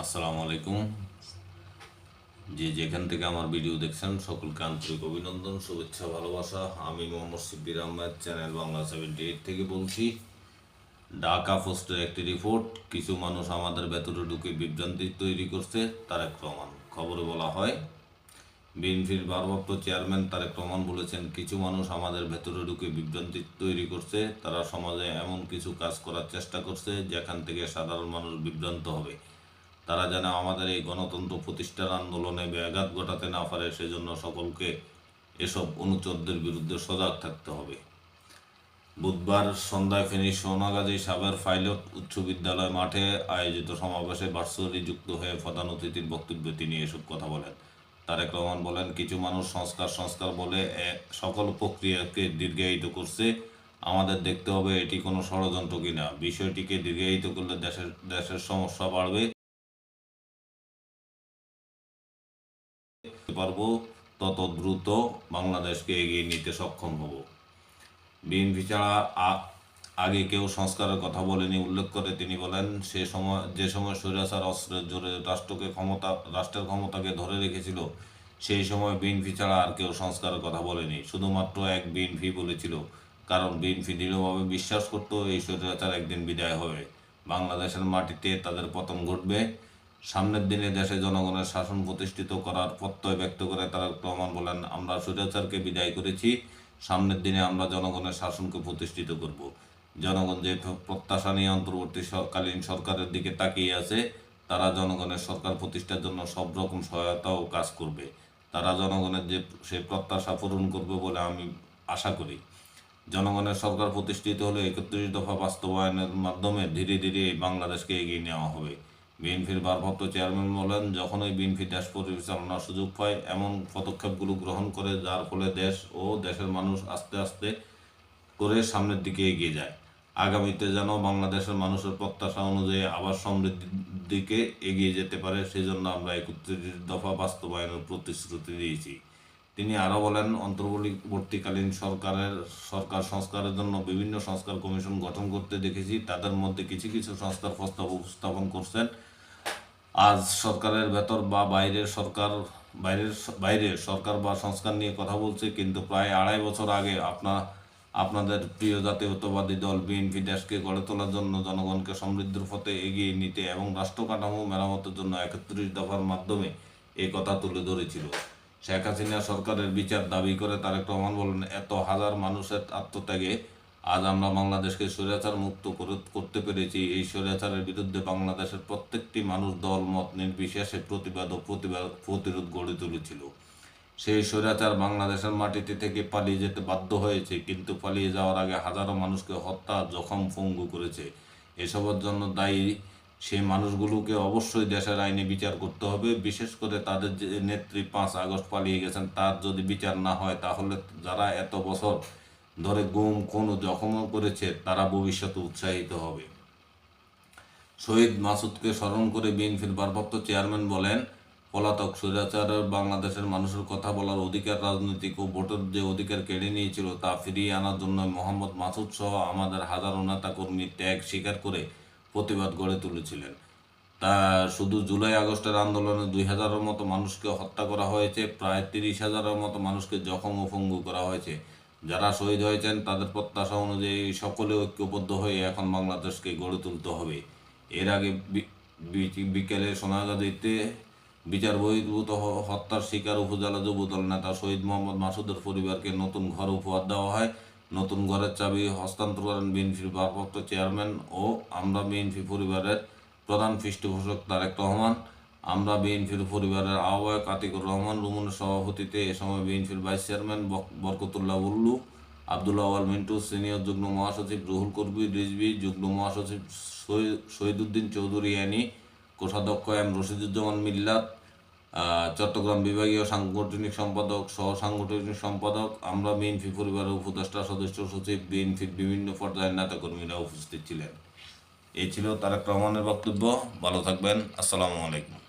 আসসালামু আলাইকুম। যে যেখান থেকে আমার ভিডিও দেখছেন, সকলকে আন্তরিক অভিনন্দন, শুভেচ্ছা, ভালোবাসা। আমি Mohammad Shibbir Ahmed, channel Bangla seventy eight থেকে বলছি, ঢাকা পোস্টের একটি রিপোর্ট, কিছু মানুষ আমাদের ভেতরে ঢুকে বিভ্রান্তি তৈরি করছে, তারেক রহমান। খবরে বলা হয়, বিএনপির ভারপ্রাপ্ত চেয়ারম্যান তারেক রহমান বলেছেন, কিছু মানুষ আমাদের ভেতরে ঢুকে বিভ্রান্তি তৈরি করছে, তারা সমাজে এমন কিছু কাজ করার চেষ্টা করছে, যেখান থেকে সাধারণ মানুষ বিভ্রান্ত হবে। তারা যেন আমাদের এই গণতন্ত্র প্রতিষ্ঠার আন্দোলনে ব্যাঘাত ঘটাতে না পারে, সেজন্য সকলকে এসব অনুচরদের বিরুদ্ধে সজাগ থাকতে হবে। বুধবার সন্ধ্যায় ফেনী সোনাগাজী সাবের পাইলট উচ্চ বিদ্যালয় মাঠে আয়োজিত সমাবেশে ভার্চুয়ালি যুক্ত হয়ে প্রধান অতিথির বক্তব্যে তিনি এসব কথা বলেন। তারেক রহমান বলেন, কিছু মানুষ সংস্কার সংস্কার বলে সকল প্রক্রিয়াকে দীর্ঘায়িত করছে। আমাদের দেখতে হবে এটি কোনো ষড়যন্ত্র কিনা। বিষয়টিকে দীর্ঘায়িত করলে দেশের দেশের সমস্যা বাড়বে। পারব, তত দ্রুত বাংলাদেশকে এগিয়ে নিতে সক্ষম হব। বিএনপি ছাড়া আগে কেউ সংস্কারের কথা বলেনি, উল্লেখ করে তিনি বলেন, সে সময়, যে সময় স্বৈরাচার অস্ত্রের জোরে রাষ্ট্রকে ক্ষমতা, রাষ্ট্রের ক্ষমতাকে ধরে রেখেছিল, সেই সময় বিএনপি ছাড়া আর কেউ সংস্কারের কথা বলেনি। শুধুমাত্র এক বিএনপি বলেছিল, কারণ বিএনপি দৃঢ়ভাবে বিশ্বাস করতো, এই স্বৈরাচার একদিন বিদায় হবে। বাংলাদেশের মাটিতে তাদের পতন ঘটবে। সামনের দিনে দেশে জনগণের শাসন প্রতিষ্ঠিত করার প্রত্যয় ব্যক্ত করে তারা রহমান বলেন, আমরা স্বৈরাচারকে বিদায় করেছি, সামনের দিনে আমরা জনগণের শাসনকে প্রতিষ্ঠিত করব। জনগণ যে প্রত্যাশা নিয়ে অন্তর্বর্তীকালীন সরকারের দিকে তাকিয়ে আছে, তারা জনগণের সরকার প্রতিষ্ঠার জন্য সব রকম সহায়তা ও কাজ করবে। তারা জনগণের যে সে প্রত্যাশা পূরণ করবে বলে আমি আশা করি। জনগণের সরকার প্রতিষ্ঠিত হলে একত্রিশ দফা বাস্তবায়নের মাধ্যমে ধীরে ধীরে বাংলাদেশকে এগিয়ে নেওয়া হবে। বিএনপির ভারপ্রাপ্ত চেয়ারম্যান বলেন যখনই বিএনপি দেশ পরিচালনার সুযোগ পায়, এমন পদক্ষেপগুলো গ্রহণ করে, যার ফলে দেশ ও দেশের মানুষ আস্তে আস্তে করে সামনের দিকে এগিয়ে যায়। আগামীতে যেন বাংলাদেশের মানুষের প্রত্যাশা অনুযায়ী আবার সমৃদ্ধির দিকে এগিয়ে যেতে পারে, সেজন্য আমরা একত্রিশ দফা বাস্তবায়নের প্রতিশ্রুতি দিয়েছি। তিনি আরও বলেন, অন্তর্বর্তীকালীন সরকারের, সরকার সংস্কারের জন্য বিভিন্ন সংস্কার কমিশন গঠন করতে দেখেছি। তাদের মধ্যে কিছু কিছু সংস্কার প্রস্তাব উপস্থাপন করছেন। আজ সরকারের ভেতর বা বাইরের সরকার, বাইরের বাইরে সরকার বা সংস্কার নিয়ে কথা বলছে, কিন্তু প্রায় আড়াই বছর আগে আপনার, আপনাদের প্রিয় জাতীয়তাবাদী দল বিএনপি দেশকে গড়ে তোলার জন্য জনগণকে সমৃদ্ধির পথে এগিয়ে নিতে এবং রাষ্ট্র কাঠামো মেরামতের জন্য একত্রিশ দফার মাধ্যমে এই কথা তুলে ধরেছিল। শেখ হাসিনা সরকারের বিচার দাবি করে তারেক রহমান বলেন, এত হাজার মানুষের আত্মত্যাগে আজ আমরা বাংলাদেশকে স্বৈরাচার মুক্ত করে করতে পেরেছি। এই স্বৈরাচারের বিরুদ্ধে বাংলাদেশের প্রত্যেকটি মানুষ দল, মত, নির্বিশেষে প্রতিবাদ ও প্রতিবাদ প্রতিরোধ গড়ে তুলেছিল। সেই স্বৈরাচার বাংলাদেশের মাটিতে থেকে পালিয়ে যেতে বাধ্য হয়েছে, কিন্তু পালিয়ে যাওয়ার আগে হাজারো মানুষকে হত্যা, জখম, পঙ্গু করেছে। এসবের জন্য দায়ী সেই মানুষগুলোকে অবশ্যই দেশের আইনে বিচার করতে হবে। বিশেষ করে তাদের যে নেত্রী পাঁচ আগস্ট পালিয়ে গেছেন, তার যদি বিচার না হয়, তাহলে যারা এত বছর ধরে গুম, খুন ও জখম করেছে, তারা ভবিষ্যতে উৎসাহিত হবে। শহীদ মাসুদকে স্মরণ করে বিএনপির ভারপ্রাপ্ত চেয়ারম্যান বলেন, পলাতক স্বৈরাচারের বাংলাদেশের মানুষের কথা বলার অধিকার রাজনৈতিক ও ভোটের যে অধিকার কেড়ে নিয়েছিল তা ফিরিয়ে আনার জন্য মোহাম্মদ মাসুদ সহ আমাদের হাজারো নেতা কর্মী ত্যাগ স্বীকার করে প্রতিবাদ গড়ে তুলেছিলেন। তা শুধু জুলাই আগস্টের আন্দোলনে দুই হাজারের মতো মানুষকে হত্যা করা হয়েছে, প্রায় তিরিশ হাজারের মতো মানুষকে জখম ও পঙ্গু করা হয়েছে। যারা শহীদ হয়েছেন, তাদের প্রত্যাশা অনুযায়ী সকলে ঐক্যবদ্ধ হয়ে এখন বাংলাদেশকে গড়ে তুলতে হবে। এর আগে বিকেলে সোনাগাজীতে বিচার বহির্ভূত হত্যার শিকার উপজেলা যুবদল নেতা শহীদ মোহাম্মদ মাসুদের পরিবারকে নতুন ঘর উপহার দেওয়া হয়। নতুন ঘরের চাবি হস্তান্তর করেন বিএনপির ভারপ্রাপ্ত চেয়ারম্যান ও আমরা বিএনপি পরিবারের প্রধান পৃষ্ঠপোষক তারেক রহমান। আমরা বিএনপির পরিবারের আহ্বায়ক আতিকুর রহমান রুমনের সভাপতিতে এ সময় বিএনপির ভাইস চেয়ারম্যান বরকতুল্লাহ উল্লু, আবদুল্লাহ আওয়াল মিন্টু, সিনিয়র যুগ্ম মহাসচিব রুহুল কর্বী রিজভি, যুগ্ম মহাসচিব শহীদুদ্দিন চৌধুরী আনি কোষাধ্যক্ষ এম রশিদুজ্জামান মিল্লাত চট্টগ্রাম বিভাগীয় সাংগঠনিক সম্পাদক সহ সাংগঠনিক সম্পাদক, আমরা বিএনপি পরিবারের উপদেষ্টা সদস্য সচিব বিএনপির বিভিন্ন পর্যায়ের নেতাকর্মীরা উপস্থিত ছিলেন। এই ছিল তারেক রহমানের বক্তব্য। ভালো থাকবেন। আসসালামু আলাইকুম।